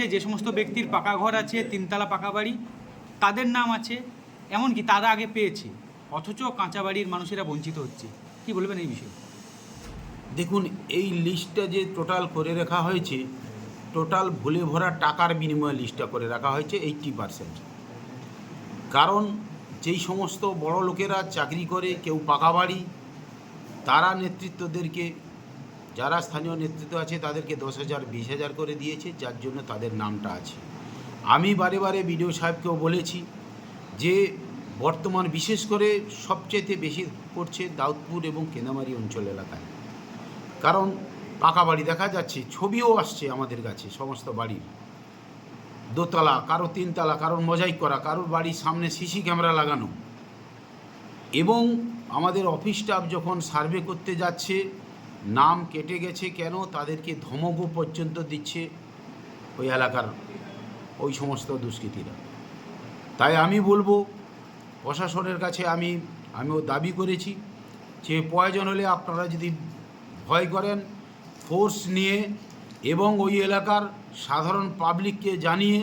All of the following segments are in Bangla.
হচ্ছে যে সমস্ত ব্যক্তির পাকা ঘর আছে, তিনতলা পাকা বাড়ি, তাদের নাম আছে, এমনকি তারা আগে পেয়েছে, অথচ কাঁচা বাড়ির মানুষেরা বঞ্চিত হচ্ছে। কি বলবেন এই বিষয়ে? দেখুন, এই লিস্টটা যে টোটাল করে রাখা হয়েছে, টোটাল ভুলে ভরা টাকার বিনিময়ে লিস্টটা করে রাখা হয়েছে এইটটি পারসেন্ট। কারণ যেই সমস্ত বড় লোকেরা চাকরি করে, কেউ পাকা বাড়ি, তারা নেতৃত্বদেরকে যারা স্থানীয় নেতৃত্ব আছে, তাদেরকে দশ হাজার, বিশ হাজার করে দিয়েছে, যার জন্য তাদের নামটা আছে। আমি বারে বারে বিডিও সাহেবকেও বলেছি যে, বর্তমান বিশেষ করে সবচেয়ে বেশি পড়ছে দাউদপুর এবং কেনামারি অঞ্চল এলাকায়। কারণ পাকা বাড়ি দেখা যাচ্ছে, ছবিও আসছে আমাদের কাছে, সমস্ত বাড়ির। দোতলা, কারও তিনতলা, কারোর মোজাইক করা, কারোর বাড়ির সামনে সিসি ক্যামেরা লাগানো। এবং আমাদের অফিস স্টাফ যখন সার্ভে করতে যাচ্ছে নাম কেটে গেছে কেন? তাদেরকে ধমকও পর্যন্ত দিচ্ছে ওই এলাকার ওই সমস্ত দুষ্কৃতীরা। তাই আমি বলব, প্রশাসনের কাছে আমি, আমিও দাবি করেছি যে প্রয়োজন হলে আপনারা যদি ভয় করেন, ফোর্স নিয়ে এবং ওই এলাকার সাধারণ পাবলিককে জানিয়ে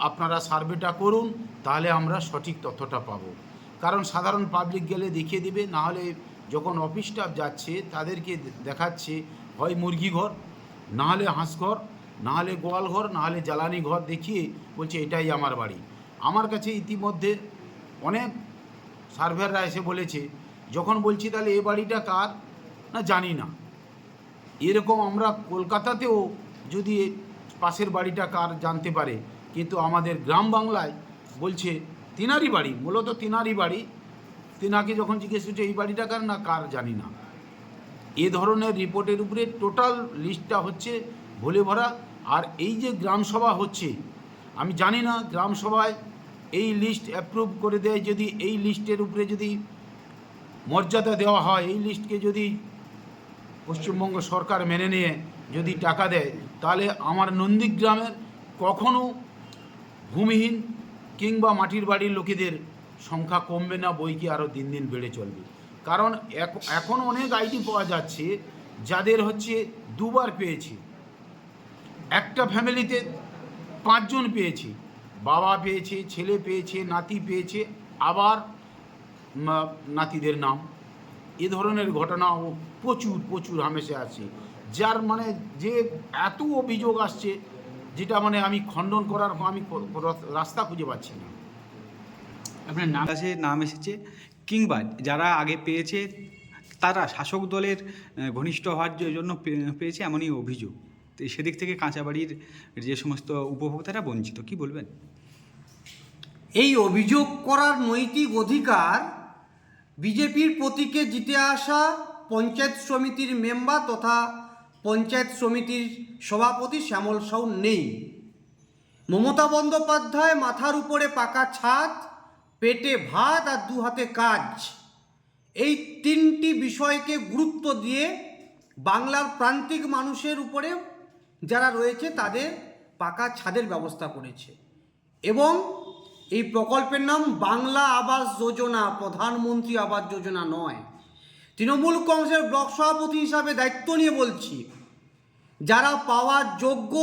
আপনারা সার্ভেটা করুন, তাহলে আমরা সঠিক তথ্যটা পাব। কারণ সাধারণ পাবলিক গেলে দেখিয়ে দেবে, না হলে যখন অফিস স্টাফ যাচ্ছে, তাদেরকে দেখাচ্ছে, হয় মুরগি ঘর, না হলে হাঁস ঘর, না হলে গোয়াল ঘর, না হলে জ্বালানি ঘর, দেখিয়ে বলছে, এটাই আমার বাড়ি। আমার কাছে ইতিমধ্যে অনেক সার্ভেয়াররা এসে বলেছে, যখন বলছি তাহলে এ বাড়িটা কার? না, জানি না। এরকম আমরা কলকাতাতেও যদি পাশের বাড়িটা কার জানতে পারে, কিন্তু আমাদের গ্রাম বাংলায় বলছে, তিনারই বাড়ি, মূলত তিনারই বাড়ি। তিনাকে যখন জিজ্ঞেস করছে, এই বাড়িটা কার? না, কার জানি না। এ ধরনের রিপোর্টের উপরে টোটাল লিস্টটা হচ্ছে ভুলে ভরা। আর এই যে গ্রামসভা হচ্ছে, আমি জানি না গ্রামসভায় এই লিস্ট অ্যাপ্রুভ করে দেয়, যদি এই লিস্টের উপরে যদি মর্যাদা দেওয়া হয়, এই লিস্টকে যদি পশ্চিমবঙ্গ সরকার মেনে নিয়ে যদি টাকা দেয়, তাহলে আমার নন্দীগ্রামের কখনো ভূমিহীন কিংবা মাটির বাড়ির লোকেদের সংখ্যা কমবে না, বই কি আরও দিন দিন বেড়ে চলবে? কারণ এখন অনেক আইডি পাওয়া যাচ্ছে যাদের হচ্ছে দুবার পেয়েছে। একটা ফ্যামিলিতে পাঁচজন পেয়েছে। বাবা পেয়েছে, ছেলে পেয়েছে, নাতি পেয়েছে, আবার নাতিদের নাম। এ ধরনের ঘটনাও প্রচুর প্রচুর হামেশা আছে। যার মানে যে এত অভিযোগ আসছে, যেটা মানে আমি খণ্ডন করার, আমি রাস্তা খুঁজে পাচ্ছি না। আপনার নাম? কাছে নাম এসেছে কিংবা যারা আগে পেয়েছে তারা শাসক দলের ঘনিষ্ঠ হওয়ার জন্য পেয়েছে এমনই অভিযোগ। তো সেদিক থেকে কাঁচাবাড়ির যে সমস্ত উপভোক্তারা বঞ্চিত কি বলবেন? এই অভিযোগ করার নৈতিক অধিকার বিজেপির প্রতীকে জিতে আসা পঞ্চায়েত সমিতির মেম্বার তথা পঞ্চায়েত সমিতির সভাপতি শ্যামল সাউ নেই। মমতা বন্দ্যোপাধ্যায় মাথার উপরে পাকা ছাদ পেটে ভাত আর দু হাতে কাজ। এই তিনটি বিষয়কে গুরুত্ব দিয়ে বাংলার প্রান্তিক মানুষের উপরে যারা রয়েছে, তাদের পাকা ছাদের ব্যবস্থা করেছে। এবং এই প্রকল্পের নাম বাংলা আবাস যোজনা, প্রধানমন্ত্রী আবাস যোজনা নয়। তৃণমূল কংগ্রেসের ব্লক সভাপতি হিসাবে দায়িত্ব নিয়ে বলছি, যারা পাওয়ার যোগ্য,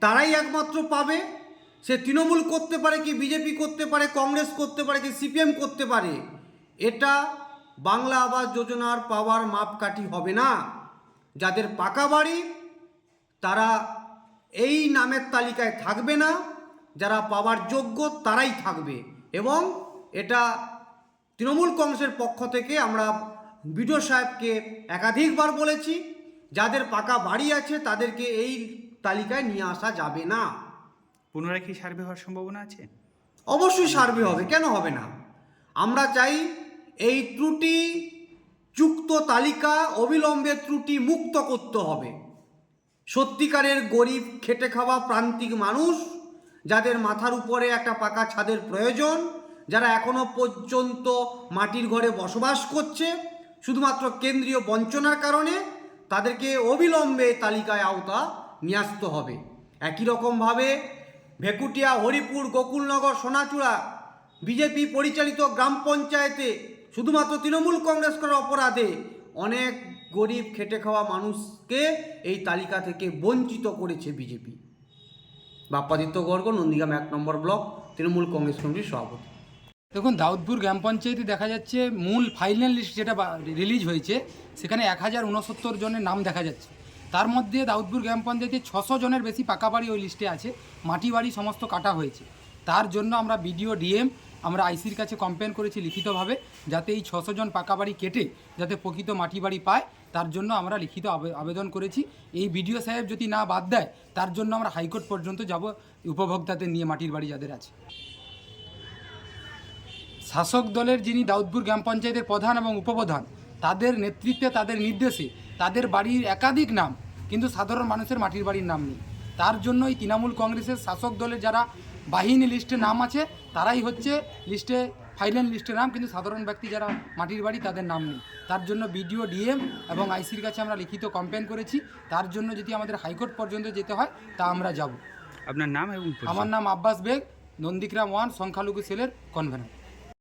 তারাই একমাত্র পাবে। সে তৃণমূল করতে পারে কি বিজেপি করতে পারে, কংগ্রেস করতে পারে কি সিপিএম করতে পারে, এটা বাংলা আবাস যোজনার পাওয়ার মাপকাঠি হবে না। যাদের পাকা বাড়ি, তারা এই নামের তালিকায় থাকবে না, যারা পাওয়ার যোগ্য তারাই থাকবে। এবং এটা তৃণমূল কংগ্রেসের পক্ষ থেকে আমরা বিডিও সাহেবকে একাধিকবার বলেছি, যাদের পাকা বাড়ি আছে তাদেরকে এই তালিকায় নিয়ে আসা যাবে না। পুনরায় কি সার্ভে হওয়ার সম্ভাবনা আছে? অবশ্যই সার্ভে হবে, কেন হবে না? আমরা চাই এই ত্রুটি যুক্ত তালিকা অবিলম্বে ত্রুটি মুক্ত করতে হবে। সত্যিকারের গরিব, খেটে খাওয়া প্রান্তিক মানুষ যাদের মাথার উপরে একটা পাকা ছাদের প্রয়োজন, যারা এখনও পর্যন্ত মাটির ঘরে বসবাস করছে, শুধুমাত্র কেন্দ্রীয় বঞ্চনার কারণে তাদেরকে অবিলম্বে তালিকায় আওতা নিয়ে আসতে হবে। একই রকমভাবে ভেকুটিয়া, হরিপুর, গোকুলনগর, সোনাচূড়া, বিজেপি পরিচালিত গ্রাম পঞ্চায়েতে শুধুমাত্র তৃণমূল কংগ্রেস করার অপরাধে অনেক গরিব খেটে খাওয়া মানুষকে এই তালিকা থেকে বঞ্চিত করেছে বিজেপি। বাপ্পাদিত্য গর্গ, নন্দীগ্রাম এক নম্বর ব্লক, তৃণমূল কংগ্রেস কমিটির সভাপতি। দেখুন, দাউদপুর গ্রাম পঞ্চায়েতে দেখা যাচ্ছে মূল ফাইনাল লিস্ট যেটা রিলিজ হয়েছে, সেখানে এক হাজার উনসত্তর জনের নাম দেখা যাচ্ছে। তার মধ্যে দাউদপুর গ্রাম পঞ্চায়েতে ছশো জনের বেশি পাকা বাড়ি ওই লিস্টে আছে। মাটি বাড়ি সমস্ত কাটা হয়েছে। তার জন্য আমরা বিডিও, ডিএম, আমরা আইসির কাছে কমপ্লেন করেছি লিখিতভাবে যাতে এই ছশো জন পাকা বাড়ি কেটে যাতে প্রকৃত মাটি বাড়ি পায়। তার জন্য আমরা লিখিত আবে- আবেদন করেছি। এই বিডিও সাহেব যদি না বাদ দেয়, তার জন্য আমরা হাইকোর্ট পর্যন্ত যাব উপভোক্তাদের নিয়ে মাটির বাড়ি যাদের আছে। শাসক দলের যিনি দাউদপুর গ্রাম পঞ্চায়েতের প্রধান এবং উপপ্রধান, তাদের নেতৃত্বে, তাদের নির্দেশে তাদের বাড়ির একাধিক নাম কিন্তু সাধারণ মানুষের মাটির বাড়ির নাম নেই। তার জন্যই তৃণমূল কংগ্রেসের শাসক দলের যারা বাহিনী লিস্টে নাম আছে তারাই হচ্ছে লিস্টে ফাইনাল লিস্টে নাম কিন্তু সাধারণ ব্যক্তি যারা মাটির বাড়ি তাদের নাম নেই। তার জন্য বিডিও ডিএম এবং আইসির কাছে আমরা লিখিত কমপ্লেন করেছি। তার জন্য যদি আমাদের হাইকোর্ট পর্যন্ত যেতে হয় তা আমরা যাব। আপনার নাম এবং আমার নাম আব্বাস বেগ নন্দীগ্রাম ওয়ান সংখ্যালঘু সেলের কনভেনার